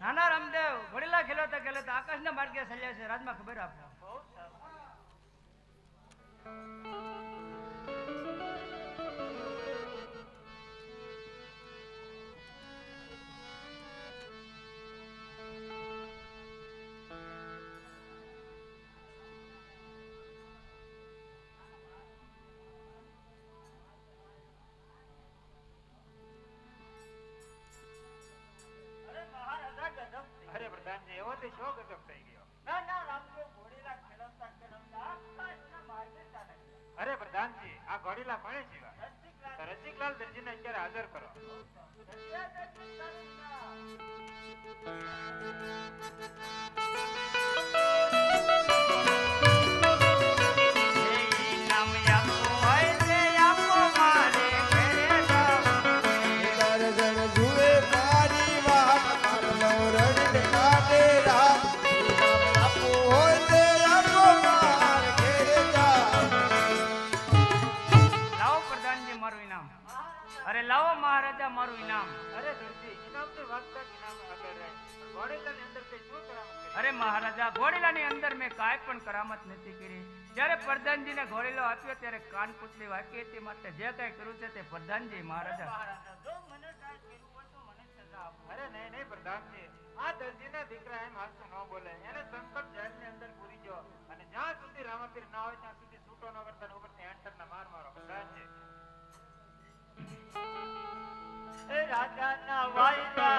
નાના રામદેવ ઘોડીલા ખેલતા ખેલતા આકાશના માર્ગે સલ્યા છે. રાજમાં ખબર આપો. ઘોડીલા કોણે જીવા રસિકલાલ, દરજીને અત્યારે હાજર કરો. Thank દર્શન અરે લાવો મહારાજા મારું ઇનામ. અરે દરજી ઇનામની વાત તક ઇનામ આગળ રહે. ઘોડીલાની અંદર તે શું કરામત અરે મહારાજા ઘોડીલાની અંદર મેં કાંઈ પણ કરામત નથી કરી. જ્યારે પ્રધાનજીને ઘોડીલો આપ્યો ત્યારે કાનપુતળી વાંકી હતી. માટે જે કાંઈ કર્યું છે તે પ્રધાનજી મહારાજા. મહારાજા જો મને કાંઈ કર્યું તો મને સજા આપો. અરે નહીં નહીં પ્રધાનજી. આ દરજીના દીકરા એમ હાચું ન બોલે. એને સંકટ જેલની અંદર પૂરી જો અને જ્યાં સુધી રામાપીર ના હોય ત્યાં રાજાના વાયદા ભગવાનના